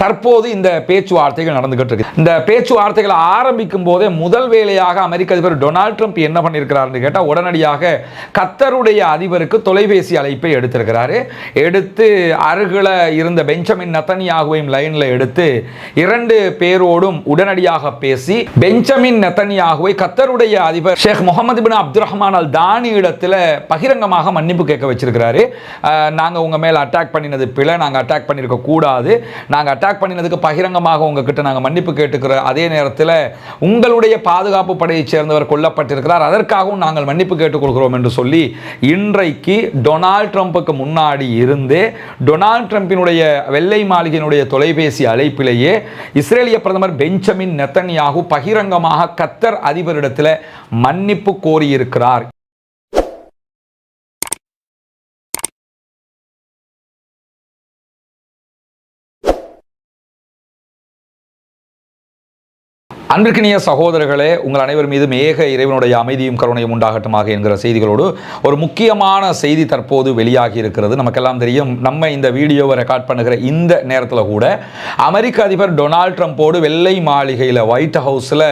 தற்போது இந்த பேச்சுவார்த்தைகள் நடந்துகிட்டு இருக்கு. இந்த பேச்சுவார்த்தைகளை ஆரம்பிக்கும் போதே முதல் வேலையாக அமெரிக்க அதிபர் டொனால்ட் ட்ரம்ப் என்ன பண்ணியிருக்கிறார்னு கேட்டால் உடனடியாக கத்தருடைய அதிபருக்கு தொலைபேசி அழைப்பை எடுத்திருக்கிறாரு. எடுத்து அருகில் இருந்த பெஞ்சமின் நத்தனியாகுவையும் லைனில் எடுத்து இரண்டு பேரோடும் உடனடியாக பேசி பெஞ்சமின் நத்தனியாகுவை கத்தருடைய அதிபர் ஷேக் முகமது பின் அப்துல் ரஹ்மான் அல் தானி இடத்துல பகிரங்கமாக மன்னிப்பு கேட்க வச்சிருக்கிறாரு. நாங்கள் உங்கள் மேலே அட்டாக் பண்ணினது பிழை நாங்கள் அட்டாக் பண்ணியிருக்க கூடாது. நாங்கள் அட்டாக் பண்ணினதுக்கு பகிரங்கமாக உங்ககிட்ட நாங்கள் மன்னிப்பு கேட்டுக்கிறோம். அதே நேரத்தில் உங்களுடைய பாதுகாப்பு படையைச் சேர்ந்தவர் கொல்லப்பட்டிருக்கிறார். அதற்காகவும் நாங்கள் மன்னிப்பு கேட்டுக்கொள்கிறோம் என்று சொல்லி இன்றைக்கு டொனால்ட் ட்ரம்ப்புக்கு முன்னாடி இருந்தே டொனால்ட் ட்ரம்பினுடைய வெள்ளை மாளிகையினுடைய தொலைபேசி அழைப்பிலேயே இஸ்ரேலிய பிரதமர் பெஞ்சமின் நெத்தன்யாகு பகிரங்கமாக கத்தர் அதிபரிடத்தில் மன்னிப்பு கோரியிருக்கிறார். அன்பிற்கினிய சகோதரர்களே உங்கள் அனைவர் மீதும் ஏக இறைவனுடைய அமைதியும் கருணையும் உண்டாகட்டுமாக என்கிற செய்திகளோடு ஒரு முக்கியமான செய்தி தற்போது வெளியாகி இருக்கிறது. நமக்கெல்லாம் தெரியும் நம்ம இந்த வீடியோவை ரெக்கார்ட் பண்ணுகிற இந்த நேரத்தில் கூட அமெரிக்க அதிபர் டொனால்ட் ட்ரம்ப்போடு வெள்ளை மாளிகையில் ஒயிட் ஹவுஸில்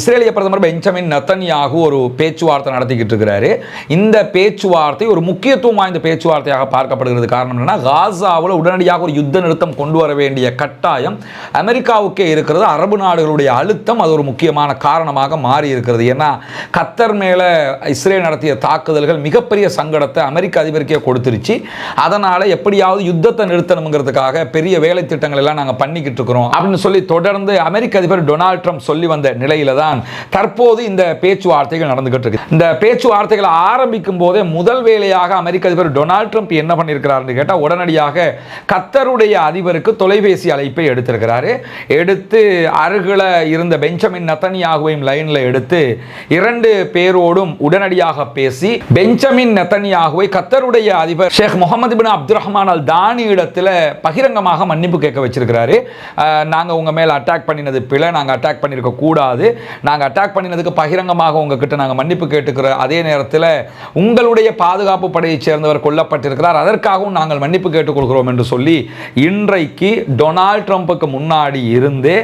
இஸ்ரேலிய பிரதமர் பெஞ்சமின் நத்தன்யாகு ஒரு பேச்சுவார்த்தை நடத்திக்கிட்டு இருக்கிறாரு. இந்த பேச்சுவார்த்தை ஒரு முக்கியத்துவம் வாய்ந்த பேச்சுவார்த்தையாக பார்க்கப்படுகிறது. காரணம் என்னன்னா காசாவில் உடனடியாக ஒரு யுத்த நிறுத்தம் கொண்டு வர வேண்டிய கட்டாயம் அமெரிக்காவுக்கே இருக்கிறது. அரபு நாடுகளுடைய அழுத்தம் அது ஒரு முக்கியமான காரணமாக மாறி இருக்கிறது ஏன்னா கத்தர் மேலே இஸ்ரேல் நடத்திய தாக்குதல்கள் மிகப்பெரிய சங்கடத்தை அமெரிக்க அதிபருக்கே கொடுத்துருச்சு. அதனால் எப்படியாவது யுத்தத்தை நிறுத்தணுங்கிறதுக்காக பெரிய வேலை திட்டங்கள் எல்லாம் நாங்கள் பண்ணிக்கிட்டு இருக்கிறோம் அப்படின்னு சொல்லி தொடர்ந்து அமெரிக்க அதிபர் டொனால்ட் ட்ரம்ப் சொல்லி வந்த நிலையில தான் தற்போது இந்த பேச்சுவார்த்தைகள் நடந்துகிட்டு இருக்கு. இந்த பேச்சுவார்த்தைகளை ஆரம்பிக்கும் போதே முதல் வேலையாக அமெரிக்க அதிபர் டொனால்ட் ட்ரம்ப் என்ன பண்ணியிருக்கிறார்னு கேட்டால் உடனடியாக கத்தருடைய அதிபருக்கு தொலைபேசி அழைப்பை எடுத்திருக்கிறாரு. எடுத்து அருகில் இருந்த பெஞ்சமின் நத்தனியாகுவையும் லைனில் எடுத்து இரண்டு பேரோடும் உடனடியாக பேசி பெஞ்சமின் நத்தனியாகுவை கத்தருடைய அதிபர் ஷேக் முகமது பின் அப்துல் ரஹ்மான் அல் தானி இடத்துல பகிரங்கமாக மன்னிப்பு கேட்க வச்சிருக்கிறாரு. நாங்கள் நாங்க உங்க மேல அட்டாக் பண்ணினது பிழை நாங்க அட்டாக் பண்ணியிருக்க கூடாது. நாங்க அட்டாக் பண்ணினதுக்கு பகிரங்கமாக உங்ககிட்ட நாங்க மன்னிப்பு கேட்டுக்கிறோம் அதே நேரத்தில் உங்களுடைய பாதுகாப்பு படையைச் சேர்ந்தவர் கொல்லப்பட்டிருக்கிறார். அதற்காகவும் நாங்கள் மன்னிப்பு கேட்டுக்கொள்கிறோம் என்று சொல்லி இன்றைக்கு டொனால்ட் ட்ரம்ப்புக்கு முன்னாடி இருந்து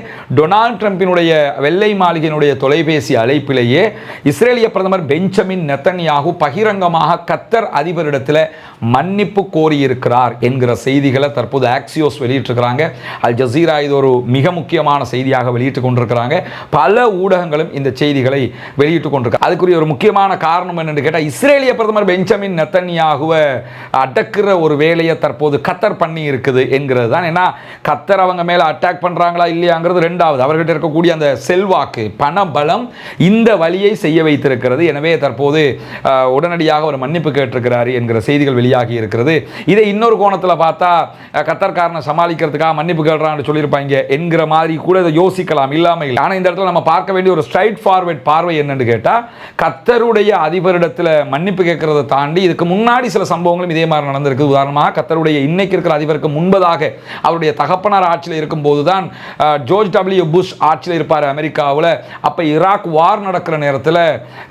டொனால்ட் ட்ரம்பினுடைய வெள்ளை மாளிகையினுடைய தொலைபேசி அழைப்பிலேயே இஸ்ரேலிய பிரதமர் பெஞ்சமின் நெத்தன்யாகு பகிரங்கமாக கத்தர் அதிபரிடத்தில் மன்னிப்பு கோரியிருக்கிறார் என்கிற செய்திகளை தற்போது ஆக்சியோஸ் வெளியிட்டிருக்கிறாங்க. அல் ஜசீரா இது ஒரு மிக முக்கியமான செய்தியாக வெளியிட்டு கொண்டிருக்கிறாங்க. பல ஊடகங்களும் இந்த செய்திகளை வெளியிட்டு கொண்டிருக்காங்க அதுக்குரிய ஒரு முக்கியமான காரணம் என்னென்னு கேட்டால் இஸ்ரேலிய பிரதமர் பெஞ்சமின் நெத்தன்யாகுவை அடக்கிற ஒரு வேலையை தற்போது கத்தர் பண்ணி இருக்குது என்கிறது தான். ஏன்னா கத்தர் அவங்க மேலே அட்டாக் பண்ணுறாங்களா இல்லையாங்கிறது ரெண்டாவது. அவர்கிட்ட இருக்கக்கூடிய அந்த செல்வாக்கு பண பலம் இந்த வழியை செய்ய வைத்திருக்கிறது. எனவே தற்போது உடனடியாக ஒரு மன்னிப்பு கேட்டிருக்கிறார் என்கிற செய்திகள் வெளியாகி இருக்கிறது. இதை இன்னொரு கோணத்தில் பார்த்தா கத்தர்காரனை சமாளிக்கிறதுக்காக மன்னிப்பு கேட்றான்னு சொல்லியிருப்பாங்க என்கிற மாதிரி கூட இதை யோசிக்கலாம் இல்லாமல் இல்லை. ஆனால் இந்த இடத்துல நம்ம பார்க்க வேண்டிய ஒரு ஸ்ட்ரைட் ஃபார்வர்ட் பார்வை என்னன்னு கேட்டால் கத்தருடைய அதிபரிடத்தில் மன்னிப்பு கேட்கறதை தாண்டி இதுக்கு முன்னாடி சில சம்பவங்களும் இதே மாதிரி நடந்திருக்கு. உதாரணமாக கத்தருடைய இன்னைக்கு இருக்கிற அதிபருக்கு முன்பதாக அவருடைய தகப்பனார் ஆட்சியில் இருக்கும்போது தான் ஜோர்ஜ் டபிள்யூ புஷ் ஆட்சியில் இருப்பார் அமெரிக்காவில். அப்போ ஈராக் வார் நடக்கிற நேரத்தில்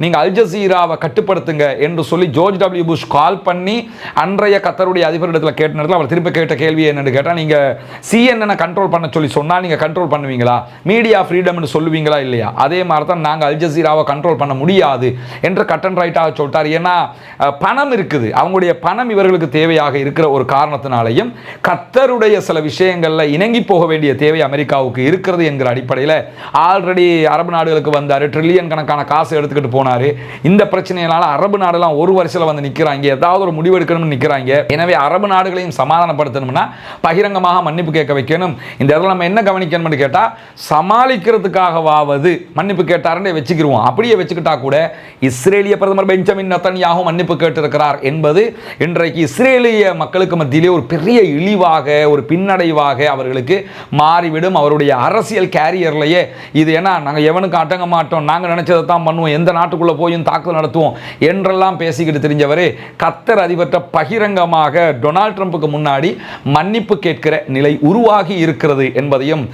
நீங்கள் அல் ஜசீராவை கட்டுப்படுத்துங்க என்று சொல்லி ஜோர்ஜ் டபிள்யூ புஷ் கால் பண்ணி அன்றைய கத்தருடைய அதிபரிடத்தில் கேட்ட நேரத்தில் அவர் திரும்ப கேட்ட கேள்வி என்னன்னு கேட்டால் நீங்கள் சிஎன்எனை கண்ட்ரோல் பண்ண சொல்லி சொன்னால் நீங்கள் கண்ட்ரோல் பண்ணுவீங்களா? மீடியா ஃப்ரீடம்னு சொல்லுவீங்களா இல்லையா? அதே மாதிரி தான் நாங்கள் அல் ஜசீராவை கண்ட்ரோல் பண்ண முடியாது என்று கட் அண்ட் ரைட்டாக சொல்லிட்டார். ஏன்னா பணம் இருக்குது. அவங்களுடைய பணம் இவர்களுக்கு தேவையாக இருக்கிற ஒரு காரணத்தினாலையும் கத்தருடைய சில விஷயங்களில் இணங்கி போக வேண்டிய தேவை அமெரிக்காவுக்கு இருக்கிறது என்கிற அடிப்படையில் ஆல்ரெடி அரபு நாடுகளுக்கு வந்தார். ட்ரில்லியன் கணக்கான காசு எடுத்துக்கிட்டு போனார். இந்த பிரச்சனையினால அரபு நாடெல்லாம் ஒரு வருஷத்தில் வந்து நிற்கிறாங்க ஏதாவது ஒரு முடிவு எடுக்கணும்னு நிற்கிறாங்க எனவே அரபு நாடுகளையும் சமாதானப்படுத்தணும்னா பகிரங்கமாக மன்னிப்பு கேட்க வைக்கணும். இந்த இடத்துல நம்ம என்ன கவனிக்கணும்னு கேட்டால் சமாளிக்கிறதுக்காகவாவது மன்னிப்பு கேட்டாருன்னு வச்சுக்கிருவோம். அப்படியே வச்சுக்கிட்டா கூட இஸ்ரேலிய பிரதமர் பெஞ்சமின் நத்தன்யாகவும் மன்னிப்பு கேட்டிருக்கிறார் என்பது இன்றைக்கு இஸ்ரேலிய மக்களுக்கு மத்தியிலே ஒரு பெரிய இழிவாக ஒரு பின்னடைவாக அவர்களுக்கு மாறிவிடும். அவருடைய அரசியல் கேரியர்லேயே இது ஏன்னா நாங்கள் எவனுக்கு அடங்க மாட்டோம்? நாங்கள் நினச்சதை தான் பண்ணுவோம். எந்த நாட்டுக்குள்ளே போயும் தாக்குதல் நடத்துவோம்? என்றெல்லாம் பேசிக்கிட்டு தெரிஞ்சவரே கத்தர் அதிபர்கிட்ட பகிரங்கமாக டொனால்ட் ட்ரம்ப்புக்கு முன்னாடி மன்னிப்பு கேட்கிற நிலை உருவாகி இருக்கிறது என்பதையும்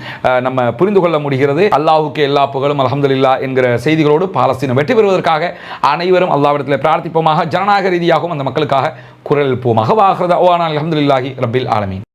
நம்ம புரிந்து கொள்ள முடிகிறது. அல்லாஹுக்கு எல்லா புகழும் அலமதுல்லா என்கிற செய்திகளோடு பாலஸ்தீனம் வெற்றி பெறுவதற்காக அனைவரும் அல்லாவிடத்தில் பிரார்த்திப்போமாக ஜனநாயக ரீதியாகவும் அந்த மக்களுக்காக குரல் எழுப்புவோமாக. வாகிறதா ஓ ஆனால் அலமதுல்லாஹி ரபில் ஆலமீன்.